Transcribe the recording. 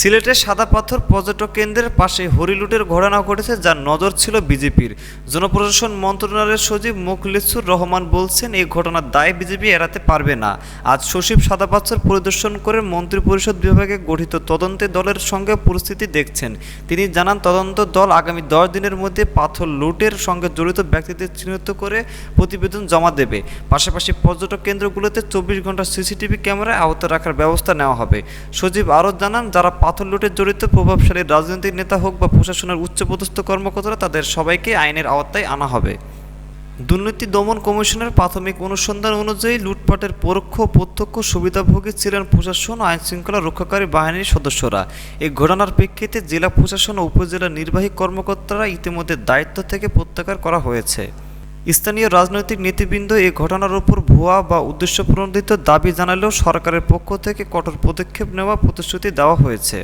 সিলেটের সাদা পাথর পর্যটক কেন্দ্রের পাশে হরিলুটের ঘটনা ঘটেছে যার নজর ছিল বিজেপির। জনপ্রশাসন মন্ত্রণালয়ের সচিব মুখলিসুর রহমান বলছেন, এই ঘটনার দায় বিজেপি এড়াতে পারবে না। আজ সচিব সাদা পাথর পরিদর্শন করে মন্ত্রিপরিষদ বিভাগে গঠিত তদন্তে দলের সঙ্গে পরিস্থিতি দেখছেন। তিনি জানান, তদন্ত দল আগামী দশ দিনের মধ্যে পাথর লুটের সঙ্গে জড়িত ব্যক্তিদের চিহ্নিত করে প্রতিবেদন জমা দেবে। পাশাপাশি পর্যটক কেন্দ্রগুলোতে চব্বিশ ঘণ্টা সিসিটিভি ক্যামেরা আওতা রাখার ব্যবস্থা নেওয়া হবে। সচিব আরও জানান, যারা পাথর লুটে জড়িত প্রভাবশালী রাজনৈতিক নেতা হোক বা প্রশাসনের উচ্চপদস্থ কর্মকর্তারা, তাদের সবাইকে আইনের আওতায় আনা হবে। দুর্নীতি দমন কমিশনের প্রাথমিক অনুসন্ধান অনুযায়ী লুটপাটের পরোক্ষ প্রত্যক্ষ সুবিধাভোগী ছিলেন প্রশাসন ও আইনশৃঙ্খলা রক্ষাকারী বাহিনীর সদস্যরা। এই ঘটনার প্রেক্ষিতে জেলা প্রশাসন ও উপজেলা নির্বাহী কর্মকর্তারা ইতিমধ্যে দায়িত্ব থেকে প্রত্যাহার করা হয়েছে। স্থানীয় রাজনৈতিক নীতিবৃন্দ এ ঘটনার উপর ভুয়া বা উদ্দেশ্যপ্রণোদিত দাবি জানালেও সরকারের পক্ষ থেকে কঠোর পদক্ষেপ নেওয়া প্রতিশ্রুতি দেওয়া হয়েছে।